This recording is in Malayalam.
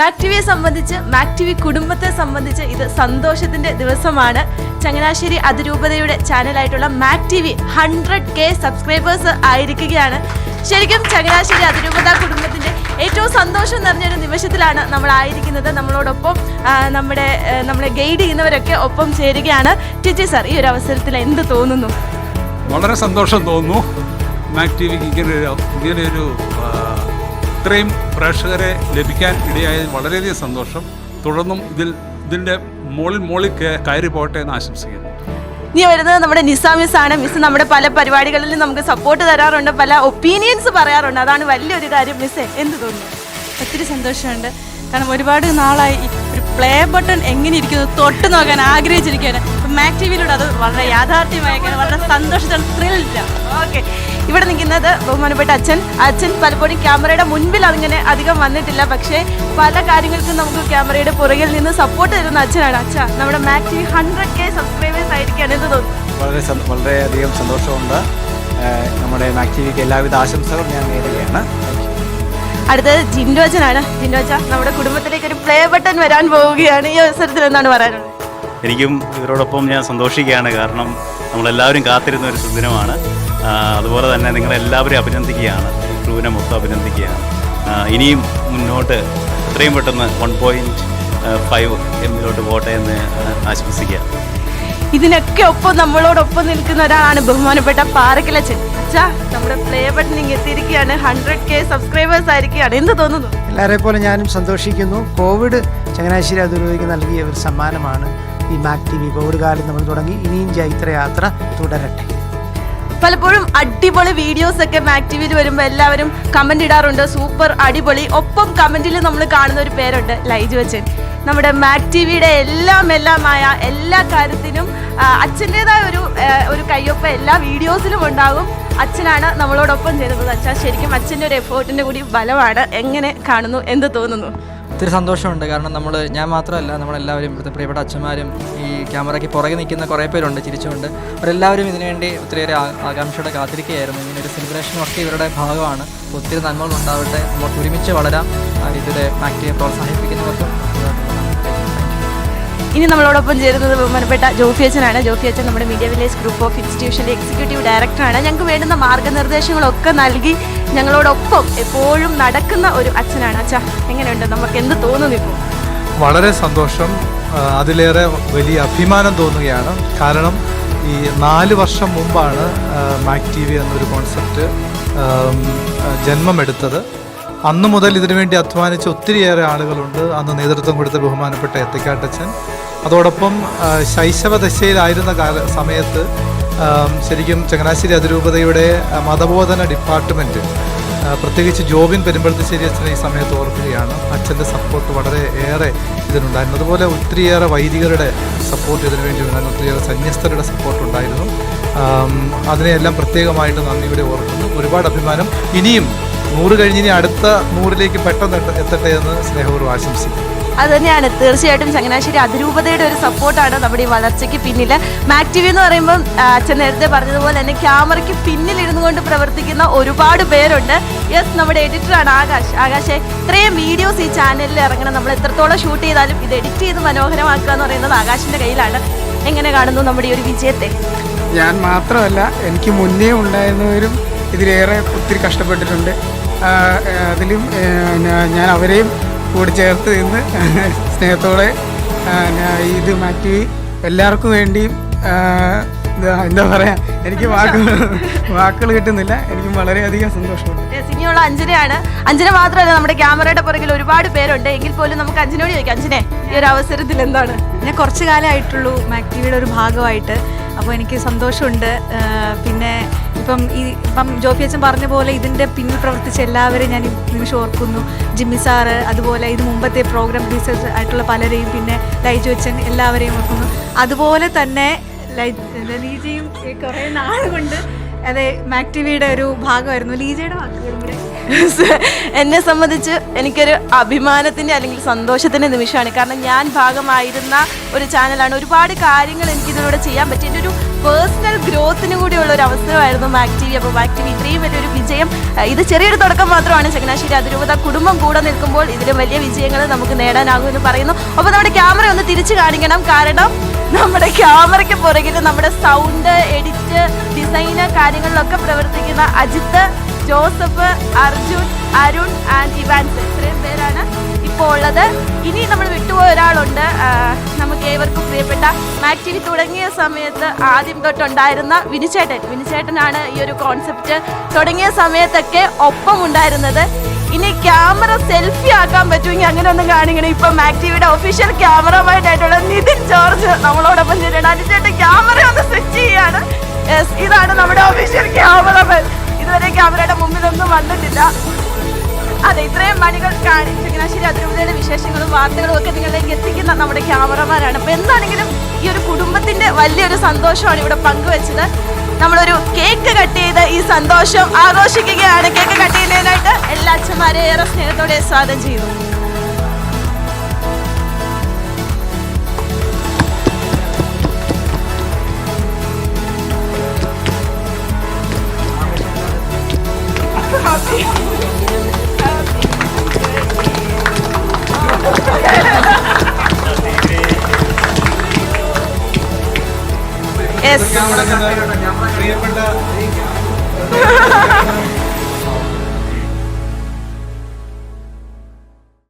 മാക് ടി വിയെ സംബന്ധിച്ച് മാക് ടി വി കുടുംബത്തെ സംബന്ധിച്ച് ഇത് സന്തോഷത്തിന്റെ ദിവസമാണ്. ചങ്ങനാശ്ശേരി അതിരൂപതയുടെ ചാനലായിട്ടുള്ള Mac T V hundred K subscribers ആയിരിക്കുകയാണ്. ശരിക്കും ചങ്ങനാശ്ശേരി അതിരൂപത കുടുംബത്തിന്റെ ഏറ്റവും സന്തോഷം നിറഞ്ഞൊരു നിമിഷത്തിലാണ് നമ്മൾ ആയിരിക്കുന്നത്. നമ്മളോടൊപ്പം നമ്മുടെ നമ്മളെ ഗൈഡ് ചെയ്യുന്നവരൊക്കെ ഒപ്പം ചേരുകയാണ്. ടിജി സാർ ഈ ഒരു അവസരത്തിൽ എന്ത് തോന്നുന്നു? വളരെ സന്തോഷം തോന്നുന്നു. മാക് ടി വിക്ക് ഇങ്ങനെ ഒരു ഇങ്ങനെ ഒരു ഇത്രയും പ്രേക്ഷകരെ ലഭിക്കാൻ ഇടയായതിൽ വളരെയധികം സന്തോഷം. തുടർന്നും ഇതിൽ ഇതിന്റെ മോളിൽ മോളിൽ കയറി പോകട്ടെ എന്ന് ആശംസിക്കുന്നു. ഇനി വരുന്നത് നമ്മുടെ നിസ മിസ് ആണ്. മിസ് നമ്മുടെ പല പരിപാടികളിലും നമുക്ക് സപ്പോർട്ട് തരാറുണ്ട്. പല ഒപ്പീനിയൻസ് പറയാറുണ്ട്. അതാണ് വലിയൊരു കാര്യം. മിസ് എന്ത് തോന്നുന്നു? ഒത്തിരി സന്തോഷമുണ്ട്. കാരണം ഒരുപാട് നാളായി ഒരു പ്ലേ ബട്ടൺ എങ്ങനെ ഇരിക്കുന്നു തൊട്ട് നോക്കാൻ ആഗ്രഹിച്ചിരിക്കുകയാണ്. മാക് ടി വിയിലൂടെ അത് വളരെ യാഥാർത്ഥ്യമായി വളരെ സന്തോഷത്തോടെ ത്രില്ല ഓക്കെ ഇവിടെ നിൽക്കുന്നത് ബഹുമാനപ്പെട്ട അച്ഛൻ. അച്ഛൻ പലപ്പോഴും ക്യാമറയുടെ മുൻപിൽ അങ്ങനെ അധികം വന്നിട്ടില്ല. പക്ഷേ പല കാര്യങ്ങൾക്കും നമുക്ക് ക്യാമറയുടെ പുറകിൽ നിന്ന് സപ്പോർട്ട് തരുന്ന അച്ഛനാണ്. അച്ഛ നമ്മുടെ Mac T V hundred K subscribers ആയിരിക്കുകയാണ്. എന്ന് തോന്നുന്നു? വളരെ വളരെയധികം സന്തോഷമുണ്ട്. നമ്മുടെ മാക് ടി വിക്ക് എല്ലാവിധ ആശംസകളും ഞാൻ നേരുകയാണ്. അടുത്തത് ജിൻഡോജനാണ് ജിൻഡോജ നമ്മുടെ കുടുംബത്തിലേക്ക് ഒരു പ്ലേ ബട്ടൺ വരാൻ പോവുകയാണ് ഈ അവസരത്തിൽ എന്താണ് പറയാനുള്ളത്? എനിക്കും ഇവരോടൊപ്പം ഞാൻ സന്തോഷിക്കുകയാണ്. കാരണം നമ്മളെല്ലാവരും കാത്തിരുന്ന ഒരു സുദിനമാണ്. അതുപോലെ തന്നെ നിങ്ങളെല്ലാവരും അഭിനന്ദിക്കുകയാണ്. ക്രൂവിനെ മൊത്തം അഭിനന്ദിക്കുകയാണ്. ഇനിയും മുന്നോട്ട് എത്രയും പെട്ടെന്ന് വൺ പോയിന്റ് ഫൈവ് എമ്മിലോട്ട് പോട്ടെ എന്ന് ആശംസിക്കുക ഇതിനൊക്കെ ഒപ്പം നമ്മളോടൊപ്പം നിൽക്കുന്ന ഒരാളാണ് ബഹുമാനപ്പെട്ട പാറക്കിലച്ചൻ അച്ഛാ നമ്മുടെ പ്ലേ ബട്ടൺ ഇങ്ങ് എത്തിയിരിക്കുകയാണ്. ഹൺഡ്രഡ് കെ സബ്സ്ക്രൈബേഴ്സ് ആയിരിക്കുകയാണ്. എന്ത് തോന്നുന്നു? എല്ലാവരെ പോലെ ഞാനും സന്തോഷിക്കുന്നു. കോവിഡ് ചങ്ങനാശ്ശേരി അതിരൂപതയ്ക്ക് നൽകിയ ഒരു സമ്മാനമാണ്. ഈ മാക് ടി വി കോവിഡ് നമ്മൾ തുടങ്ങി. ഇനിയും ജൈത്രയാത്ര തുടരട്ടെ. പലപ്പോഴും അടിപൊളി വീഡിയോസ് ഒക്കെ ആക്ടിവിൽ വരുമ്പോൾ എല്ലാവരും കമന്റ് ഇടാറുണ്ട്. സൂപ്പർ അടിപൊളി. ഒപ്പം കമന്റിൽ നമ്മൾ കാണുന്ന ഒരു പേരുണ്ട് ലൈജു അച്ഛൻ. നമ്മുടെ മാക് ടി വിയുടെ എല്ലാം എല്ലാമായ എല്ലാ കാര്യത്തിനും അച്ഛന്റെതായ ഒരു ഒരു കയ്യൊപ്പ എല്ലാ വീഡിയോസിലും ഉണ്ടാകും. അച്ഛനാണ് നമ്മളോടൊപ്പം ചെയ്തത്. അച്ഛാ ശരിക്കും അച്ഛന്റെ ഒരു എഫേർട്ടിന്റെ കൂടി ബലമാണ് എങ്ങനെ കാണുന്നു എന്ത് തോന്നുന്നു? ഒത്തിരി സന്തോഷമുണ്ട്. കാരണം നമ്മൾ ഞാൻ മാത്രമല്ല നമ്മളെല്ലാവരും ഇവിടുത്തെ പ്രിയപ്പെട്ട അച്ഛന്മാരും ഈ ക്യാമറയ്ക്ക് പുറകെ നിൽക്കുന്ന കുറേ പേരുണ്ട് ചിരിച്ചുകൊണ്ട്. അവരെല്ലാവരും ഇതിനുവേണ്ടി ഒത്തിരിയേറെ ആകാംക്ഷയുടെ കാത്തിരിക്കുകയായിരുന്നു. ഇങ്ങനെ ഒരു സെലിബ്രേഷനും ഒക്കെ ഇവരുടെ ഭാഗമാണ്. ഒത്തിരി നന്മകൾ ഉണ്ടാവട്ടെ. നമുക്ക് ഒരുമിച്ച് വളരാം. ഇതിലെ ആക്ടിയെ പ്രോത്സാഹിപ്പിക്കുന്നവർക്കും ഇനി നമ്മളോടൊപ്പം ചേരുന്നത് ബഹുമാനപ്പെട്ട ജോഫി അച്ഛനാണ്. ജോഫി അച്ഛൻ നമ്മുടെ മീഡിയ വില്ലേജ് ഗ്രൂപ്പ് ഓഫ് ഇൻസ്റ്റിറ്റ്യൂഷന്റെ എക്സിക്യൂട്ടീവ് ഡയറക്ടറാണ് ഞങ്ങൾക്ക് വേണ്ടുന്ന മാർഗനിർദ്ദേശങ്ങളൊക്കെ നൽകി ഞങ്ങളോടൊപ്പം എപ്പോഴും നടക്കുന്ന ഒരു അച്ഛനാണ്. അച്ഛാ എങ്ങനെയുണ്ട്? നമുക്ക് എന്ത് തോന്നുന്നു ഇപ്പോൾ വളരെ സന്തോഷം. അതിലേറെ വലിയ അഭിമാനം തോന്നുകയാണ്. കാരണം ഈ നാല് വർഷം മുമ്പാണ് മാക് ടി വി എന്നൊരു കോൺസെപ്റ്റ് ജന്മമെടുത്തത്. അന്ന് മുതൽ ഇതിനുവേണ്ടി അധ്വാനിച്ച ഒത്തിരിയേറെ ആളുകളുണ്ട്. അന്ന് നേതൃത്വം കൊടുത്ത ബഹുമാനപ്പെട്ട എത്തിക്കാട്ടച്ചൻ അതോടൊപ്പം ശൈശവ ദശയിലായിരുന്ന കാല സമയത്ത് ശരിക്കും ചങ്ങനാശ്ശേരി അതിരൂപതയുടെ മതബോധന ഡിപ്പാർട്ട്മെന്റ് പ്രത്യേകിച്ച് ജോബിൻ പെരുമ്പളത്തിശ്ശേരി അച്ഛനെ ഈ സമയത്ത് ഓർക്കുകയാണ്. അച്ഛന്റെ സപ്പോർട്ട് വളരെ ഏറെ ഇതിനുണ്ടായിരുന്നു. അതുപോലെ ഒത്തിരിയേറെ വൈദികരുടെ സപ്പോർട്ട് ഇതിനു വേണ്ടി ഉണ്ടായിരുന്നു. ഒത്തിരിയേറെ സന്യസ്തരുടെ സപ്പോർട്ട് ഉണ്ടായിരുന്നു. അതിനെയെല്ലാം പ്രത്യേകമായിട്ട് ഇവിടെ ഓർക്കുന്നു. ഒരുപാട് അഭിമാനം. ഇനിയും നൂറ് കഴിഞ്ഞിനി അടുത്ത നൂറിലേക്ക് പെട്ടെന്ന് എത്തട്ടെ എന്ന് സ്നേഹപൂർവം ആശംസിക്കുന്നു. അത് തന്നെയാണ് തീർച്ചയായിട്ടും ചങ്ങനാശ്ശേരി അതിരൂപതയുടെ ഒരു സപ്പോർട്ടാണ് നമ്മുടെ ഈ വളർച്ചയ്ക്ക് പിന്നിൽ മാക് ടി വി എന്ന് പറയുമ്പോൾ അച്ഛൻ നേരത്തെ പറഞ്ഞതുപോലെ തന്നെ ക്യാമറയ്ക്ക് പിന്നിൽ ഇരുന്നു കൊണ്ട് പ്രവർത്തിക്കുന്ന ഒരുപാട് പേരുണ്ട്. യെസ് നമ്മുടെ എഡിറ്ററാണ് ആകാശ്. ആകാശെ ഇത്രയും വീഡിയോസ് ഈ ചാനലിൽ ഇറങ്ങണം. നമ്മൾ എത്രത്തോളം ഷൂട്ട് ചെയ്താലും ഇത് എഡിറ്റ് ചെയ്ത് മനോഹരമാക്കുക എന്ന് പറയുന്നത് ആകാശിന്റെ കയ്യിലാണ്. എങ്ങനെ കാണുന്നു നമ്മുടെ ഈ ഒരു വിജയത്തെ? ഞാൻ മാത്രമല്ല എനിക്ക് മുന്നേ ഉണ്ടായിരുന്നവരും ഇതിലേറെ ഒത്തിരി കഷ്ടപ്പെട്ടിട്ടുണ്ട്. അതിലും ഞാൻ അവരെയും കൂടി ചേർത്ത് നിന്ന് സ്നേഹത്തോടെ ഇത് മാറ്റി എല്ലാവർക്കും വേണ്ടിയും എന്താ എന്താ പറയാ എനിക്ക് വാക്കുകൾ വാക്കുകൾ കിട്ടുന്നില്ല. എനിക്ക് വളരെയധികം സന്തോഷമുണ്ട്. ഇനിയുള്ള അഞ്ജനയാണ്. അഞ്ജന മാത്രമല്ല നമ്മുടെ ക്യാമറയുടെ പുറകിൽ ഒരുപാട് പേരുണ്ട്. എങ്കിൽ പോലും നമുക്ക് അഞ്ജനോട് ചോദിക്കാം അഞ്ജനെ ഈ ഒരു അവസരത്തിൽ എന്താണ്? ഞാൻ കുറച്ചു കാലമായിട്ടുള്ളൂ മാക്ടിവിയുടെ ഒരു ഭാഗമായിട്ട്. അപ്പോൾ എനിക്ക് സന്തോഷമുണ്ട്. പിന്നെ ഇപ്പം ഈ ഇപ്പം ജോഫി അച്ഛൻ പറഞ്ഞ പോലെ ഇതിന്റെ പിന്നിൽ പ്രവർത്തിച്ച എല്ലാവരെയും ഞാൻ നിമിഷം ഓർക്കുന്നു. ജിമ്മി സാറ് അതുപോലെ ഇത് മുമ്പത്തെ പ്രോഗ്രാം പ്രൊഡ്യൂസേഴ്സ് ആയിട്ടുള്ള പലരെയും പിന്നെ ലൈജു അച്ഛൻ എല്ലാവരെയും ഓർക്കുന്നു. അതുപോലെ തന്നെ ലീജയും കുറേ നാളുകൊണ്ട് അതെ മാക് ടി ഒരു ഭാഗമായിരുന്നു. ലീജയുടെ വാക്കുകളും എന്നെ സംബന്ധിച്ച് എനിക്കൊരു അഭിമാനത്തിന്റെ അല്ലെങ്കിൽ സന്തോഷത്തിന്റെ നിമിഷമാണ്. കാരണം ഞാൻ ഭാഗമായിരുന്ന ഒരു ചാനലാണ് ഒരുപാട് കാര്യങ്ങൾ എനിക്കിതിലൂടെ ചെയ്യാൻ പറ്റി. ഒരു പേഴ്സണൽ ഗ്രോത്തിന് കൂടിയുള്ള ഒരു അവസരമായിരുന്നു മാക് ടി വി അപ്പോൾ മാക് ടി വി ഇത്രയും വലിയൊരു വിജയം ഇത് ചെറിയൊരു തുടക്കം മാത്രമാണ് ചങ്ങനാശ്ശേരി അതിരൂപത. കുടുംബം കൂടെ നിൽക്കുമ്പോൾ ഇതിലും വലിയ വിജയങ്ങൾ നമുക്ക് നേടാനാകുമെന്ന് പറയുന്നു. അപ്പോൾ നമ്മുടെ ക്യാമറ ഒന്ന് തിരിച്ചു കാണിക്കണം. കാരണം നമ്മുടെ ക്യാമറയ്ക്ക് പുറകിൽ നമ്മുടെ സൗണ്ട് എഡിറ്റ് ഡിസൈന് കാര്യങ്ങളിലൊക്കെ പ്രവർത്തിക്കുന്ന Ajith Joseph Arjun Arun and Evans. ഇത്രയും പേരാണ് ഇപ്പോൾ ഉള്ളത്. ഇനി നമ്മൾ വിട്ടുപോയ ഒരാളുണ്ട്. നമുക്ക് ഏവർക്കും പ്രിയപ്പെട്ട മാക്ടിവി തുടങ്ങിയ സമയത്ത് ആദ്യം തൊട്ടുണ്ടായിരുന്ന വിനുചേട്ടൻ. വിനുചേട്ടനാണ് ഈ ഒരു കോൺസെപ്റ്റ് തുടങ്ങിയ സമയത്തൊക്കെ ഒപ്പം ഉണ്ടായിരുന്നത് ഇനി ക്യാമറ സെൽഫി ആക്കാൻ പറ്റുമെങ്കിൽ അങ്ങനെ ഒന്നും കാണിക്കണം. ഇപ്പൊ മാക്ടിവിയുടെ ഒഫീഷ്യൽ ക്യാമറമായിട്ടായിട്ടുള്ള നിതിൻ ജോർജ് നമ്മളോടൊപ്പം ചേട്ടൻ അനുചേട്ടൻ ക്യാമറ ഒന്ന് സ്വിച്ച് ചെയ്യാണ്. ഇതാണ് നമ്മുടെ ഒഫീഷ്യൽ ക്യാമറമാൻ. ഇതുവരെ ക്യാമറയുടെ മുമ്പിലൊന്നും വന്നിട്ടില്ല. അതെ ഇത്രയും മണികൾ കാണിച്ച് ചങ്ങനാശ്ശേരി അതിരൂപതയുടെ വിശേഷങ്ങളും വാർത്തകളും ഒക്കെ നിങ്ങളിലേക്ക് എത്തിക്കുന്ന നമ്മുടെ ക്യാമറമാരാണ്. അപ്പൊ എന്താണെങ്കിലും ഈ ഒരു കുടുംബത്തിന്റെ വലിയൊരു സന്തോഷമാണ് ഇവിടെ പങ്കുവെച്ചത്. നമ്മളൊരു കേക്ക് കട്ട് ചെയ്ത് ഈ സന്തോഷം ആഘോഷിക്കുകയാണ്. കേക്ക് കട്ട് ചെയ്യുന്നതിനായിട്ട് എല്ലാ അച്ഛന്മാരെ ഏറെ സ്നേഹത്തോടെ സ്വാഗതം ചെയ്യുന്നു. Yes.